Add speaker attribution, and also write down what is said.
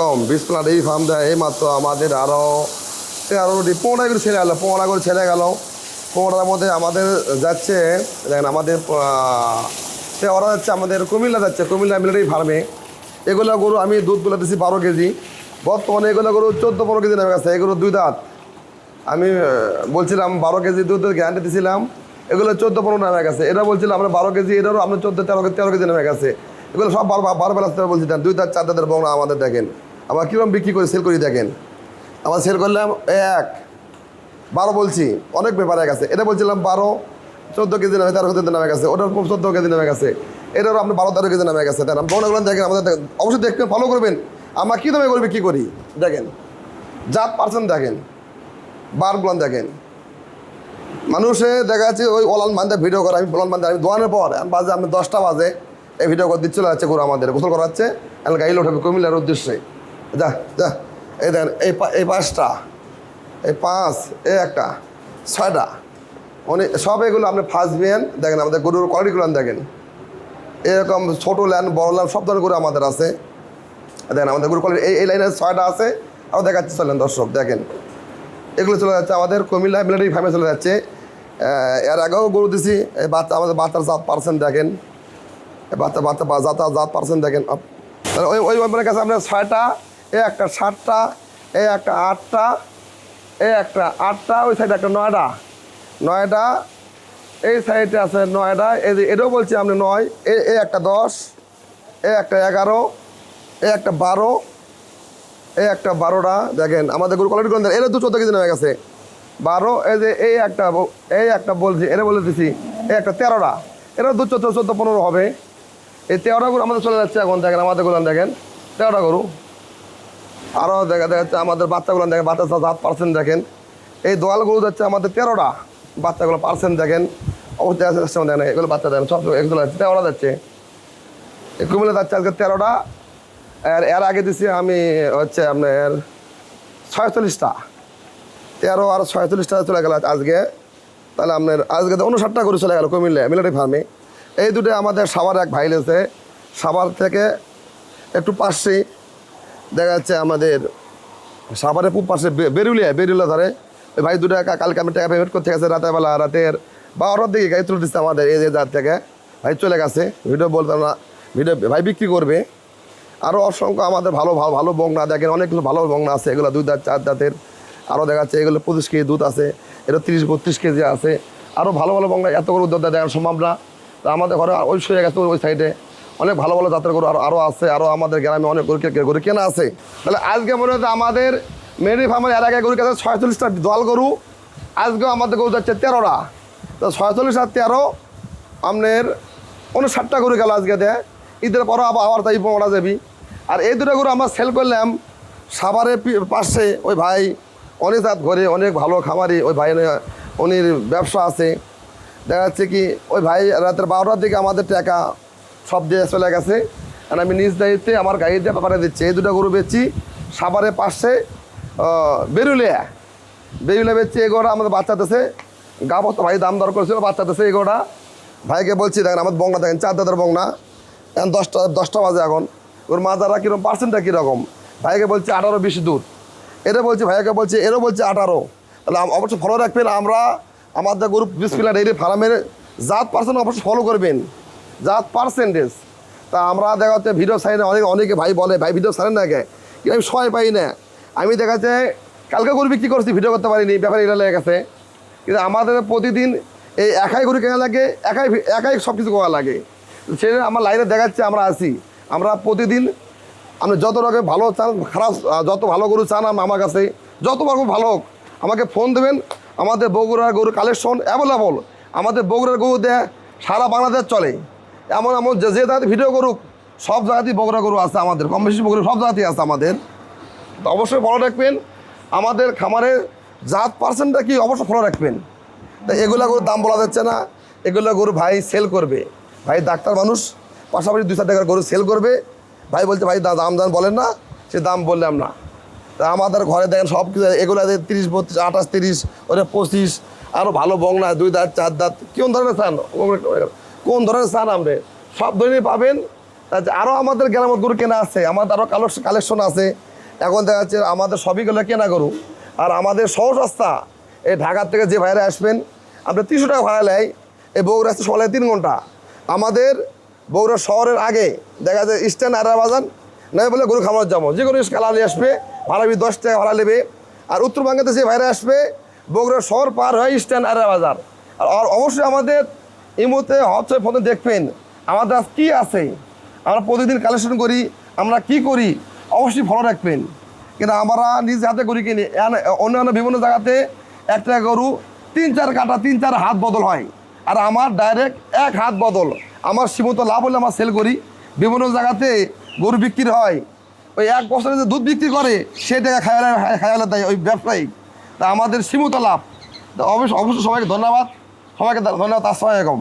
Speaker 1: কম বিশ প্লাট এই ফার্ম দেয় এই মাত্র আমাদের আরও তেরোটি পনেরো করে ছেড়ে গেল পনেরো করে ছেড়ে গেল। পনেরোটার মধ্যে আমাদের যাচ্ছে, দেখেন আমাদের সে ওরা যাচ্ছে আমাদের কুমিল্লা যাচ্ছে, কুমিল্লা মিলিটারি ফার্মে এগুলো গরু আমি দুধগুলো দিচ্ছি বারো কেজি। বর্তমানে এগুলো গরু চোদ্দ পনেরো কেজি নেমে গেছে, এগুলো দুই দাঁত। আমি বলছিলাম বারো কেজি দুধের গ্যারান্টি দিয়েছিলাম এগুলো চোদ্দ পনেরো নেমে গেছে। এটা বলছিলাম আমরা বারো কেজি এটারও আপনার চোদ্দ, তেরো তেরো কেজি নেমে গেছে। এগুলো সব বারো বারো বেলা বলছি দেন দুই দাঁত, চার দাঁতের বংলা আমাদের দেখেন। আমরা কীরকম বিক্রি করে সেল করি দেখেন। আমার সেল করলাম এক। বারো বলছি, অনেক ব্যাপারে গেছে এটা বলছিলাম বারো, চোদ্দ কেজি নেমে তেরো কেজি নামে গেছে। ওটার চোদ্দ কেজি নামে গেছে। এটারও আপনি বারো তেরো কেজি নামে গেছে। দেন বংলাগুলো দেখেন, আমাদের অবশ্যই দেখবেন ফলো করবেন। আমরা কী দামে করবে কী করি? দেখেন জাত পার্সেন্ট দেখেন, বার বারগুলান দেখেন। মানুষে দেখা যাচ্ছে ওই ওলান বান্ধে ভিডিও করে, আমি ওলান বান্ধে, আমি দোয়ানের পর বাজে, আমি দশটা বাজে, এই ভিডিও করে দিচ্ছে, চলে যাচ্ছে গরু আমাদের, গোসল করাচ্ছে গাড়ি লোটাবে কুমিল্লার উদ্দেশ্যে। যা যা এই দেখেন এই এই পাঁচটা এই পাঁচ এই একটা ছয়টা উনি সব এগুলো আপনি ফার্স্ট বিয়েন দেখেন আমাদের গরুর কোয়ালিটিগুলো দেখেন এরকম ছোটো ল্যান্ড বড় ল্যান্ড সব ধরনের গরু আমাদের আছে দেখেন আমাদের গরু কোয়ালিটি এই এই লাইনে ছয়টা আছে আরও দেখাচ্ছি চলেন দর্শক দেখেন এগুলো চলে যাচ্ছে আমাদের কুমিল্লা মিলিটারি ফার্মে চলে যাচ্ছে এর আগেও গরু দিছি এই বাচ্চা আমাদের বাচ্চার জাত পার্সেন্ট দেখেন বাচ্চা বাচ্চা জাত জাত পার্সেন্ট দেখেন ওই ওই কাছে আপনার ছয়টা এ একটা সাতটা, এ একটা আটটা, এ একটা আটটা, ওই সাইডে একটা নয়টা নয়টা এই সাইডে আছে নয়টা এই যে এটাও বলছি আপনি নয়, এ এ একটা দশ, এ একটা এগারো, এ একটা বারো এই একটা বারোটা। দেখেন, আমাদের গরু কোয়ালিটি কোন এরা দু চোদ্দ কেজি নেমে গেছে। বারো, এই যে এই একটা এই একটা বলছি এটা বলে দিছি এই একটা তেরোটা। এরা দু চোদ্দ চোদ্দ, পনেরো হবে। এই তেরোটা গরু আমাদের চলে যাচ্ছে এখন, দেখেন, আমাদের গুলান দেখেন। তেরোটা গরু। আরও দেখা যাচ্ছে আমাদের বাচ্চাগুলো দেখেন, বাচ্চা সাত পার্সেন্ট দেখেন। এই দোয়াল গরু যাচ্ছে আমাদের তেরোটা। বাচ্চাগুলো পার্সেন্ট দেখেন। অবশ্যই দেখেন এগুলো বাচ্চা দেখেন, সব এগুলো যাচ্ছে তেরোটা যাচ্ছে। কুমিল্লা যাচ্ছে আজকে তেরোটা। আর এর আগে দিছি আমি হচ্ছে আপনার ছয়চল্লিশটা। তেরো আর ছয়চল্লিশটা চলে গেল আজকে। তাহলে আপনার আজকে তো উনষাটটা করে চলে গেল কুমিল্লা মিলিটারি ফার্মে। এই দুটো আমাদের সাবার এক ভাই লেছে সাবার থেকে একটু পাশেই দেখা যাচ্ছে আমাদের সাভারের পূব পাশে বেরুলিয়া বেরুলিয়া ধরে। ওই ভাই দুটো কালকে আমি টাকা পেমেন্ট করতে গেছে রাতের বেলা রাতের বারোটার দিকে গাড়ি তুলে দিচ্ছে আমাদের এই যে যার থেকে। ভাই চলে গেছে, ভিডিও বলতাম না, ভিডিও ভাই বিক্রি করবে। আরও অসংখ্য আমাদের ভালো ভালো ভালো বংনা, দেখেন অনেক কিছু ভালো বংনা আছে, এগুলো দুই দাঁত, চার দাঁতের। আরও দেখা যাচ্ছে এগুলো পঁচিশ কেজি দুধ আছে এটা তিরিশ, বত্রিশ কেজি আছে। আরও ভালো ভালো বংনা এত করে উদ্যোগ দেখানো সম্ভব না। তো আমাদের ঘরে ওই গেছে ওই সাইডে অনেক ভালো ভালো জাতের গরু আরও আছে আরও আমাদের গ্রামে অনেক গরু গরু কেনা আছে। তাহলে আজকে মনে হচ্ছে আমাদের মেরি ফার্মের এর আগে গরু কাছে ছয়চল্লিশটা দল গরু, আজকেও আমাদের গরু যাচ্ছে তেরোটা। তো ছয়চল্লিশ আর তেরো আপনার উনষাটটা গরু গেল আজকে দেয় ঈদের পরও আবার আবার তাই পমরা যাবি। আর এই দুটো গরু আমরা সেল করলাম সাভারের পি- পাশে ওই ভাই, অনেক জাত ঘরে, অনেক ভালো খামারি, ওই ভাই উনির ব্যবসা আছে। দেখা যাচ্ছে কি, ওই ভাই রাতের বারোটার দিকে আমাদের টাকা সব দিয়ে চলে গেছে। আর আমি নিজ দায়িত্বে আমার গাড়ি দিয়ে পাপারে দিচ্ছি, এই দুটো গরু বেচছি সাভারের পাশে বেরুলিয়া। বেরুলিয়া বেচছি এগোটা আমাদের বাচ্চা দেশে তো ভাই দাম দর করেছিল, বাচ্চা দেশে এগোটা ভাইকে বলছি, দেখেন আমার বংলা, দেখেন চার দাদার বংলা। এখন দশটা দশটা বাজে এখন। ওর মাজারা কীরকম পার্সেন্টটা কীরকম? ভাইকে বলছি আঠারো বিশ দুধ। এটা বলছি, ভাইকে বলছি, এরও বলছে আঠারো। তাহলে অবশ্যই ফলো রাখবেন, আমরা আমাদের গরু বিসমিল্লা ডেইরি ফার্মের জাত পার্সেন্ট অবশ্যই ফলো করবেন। জাত পার্সেন্টেজ তা আমরা দেখা যাচ্ছে ভিডিও সাইনে অনেক অনেকে ভাই বলে, ভাই ভিডিও সারেন না কে? কিন্তু আমি সময় পাই না। আমি দেখা যাচ্ছে কালকে গরু বিক্রি করছি ভিডিও করতে পারিনি, ব্যাপারে এটা লেগে গেছে। কিন্তু আমাদের প্রতিদিন এই একাই গরু কেনা লাগে, একাই একাই সব কিছু করা লাগে। সেই আমার লাইনে দেখাচ্ছে, আমরা আছি। আমরা প্রতিদিন আপনি যত রকম ভালো চান, খারাপ, যত ভালো গরু চান আম- আমার কাছে, যত রকম ভালো হোক, আমাকে ফোন দেবেন। আমাদের বগুড়ার গরু কালেকশন অ্যাভেলেবল আমাদের বগুড়ার গরু দেয় সারা বাংলাদেশ চলে। এমন এমন যে জায়গাতে ভিডিও করুক, সব জায়গাতেই বগুড়া গরু আছে আমাদের, কম বেশি বগুড়া সব জায়গাতেই আছে আমাদের। তো অবশ্যই ফলো রাখবেন। আমাদের খামারের জাত পার্সেন্টটা কি অবশ্যই ফলো রাখবেন। তা এগুলা গরুর দাম বলা যাচ্ছে না। এগুলো গরু ভাই সেল করবে। ভাই ডাক্তার মানুষ, পাশাপাশি দুই চার টাকার গরু সেল করবে। ভাই বলছে, ভাই দাম দাম বলেন না, সে দাম বললাম না তা আমাদের ঘরে দেখেন সব কিছু, এগুলো তিরিশ, বত্রিশ, আঠাশ, তিরিশ ওটা পঁচিশ আরও ভালো বংলা দুই দাঁত, চার দাঁত কোন ধরনের চান? কোন ধরনের চান আমরা? সব ধরনের পাবেন। আরও আমাদের গ্রামের গরু কেনা আছে। আমাদের আরও কালো কালেকশন আছে। এখন দেখা যাচ্ছে আমাদের সবই গেলে কেনা গরু। আর আমাদের সহজ রাস্তা এই ঢাকার থেকে যে ভাইরা আসবেন আপনি তিনশো টাকা ভাড়া নেয় এই বগুড়া আসতে সকালে তিন ঘণ্টা। আমাদের বগুড়া শহরের আগে দেখা যায় স্ট্যান্ড আড়া বাজান নয় বলে গরু খামার যাব। যে কোনো কালালি আসবে, ভাড়া দশ টাকা ভাড়া নেবে। আর উত্তরবঙ্গেতে যে ভাইরা আসবে, বগুড়া শহর পার হয়ে স্ট্যান্ড আড়া বাজার। আর অবশ্যই আমাদের এই মুহূর্তে হচ্ছে ফোনে দেখবেন আমাদের আজ কী আছে? আমরা প্রতিদিন কালেকশন করি, আমরা কি করি অবশ্যই ফলো রাখবেন। কিন্তু আমরা নিজ হাতে করি কিনি অন্যান্য বিভিন্ন জায়গাতে একটা গরু তিন চার কাটা, তিন চার হাত বদল হয়। আর আমার ডাইরেক্ট এক হাত বদল। আমার সীমিত লাভ হলে আমার সেল করি। বিভিন্ন জায়গাতে গরু বিক্রি হয়। ওই এক বছরে যে দুধ বিক্রি করে সে টাকা খায়ালে খায়ালে দেয় ওই ব্যবসায়িক। তা আমাদের সীমিত লাভ। অবশ্য অবশ্যই সবাইকে ধন্যবাদ। সবাইকে ধন্যবাদ আসসালামাইকুম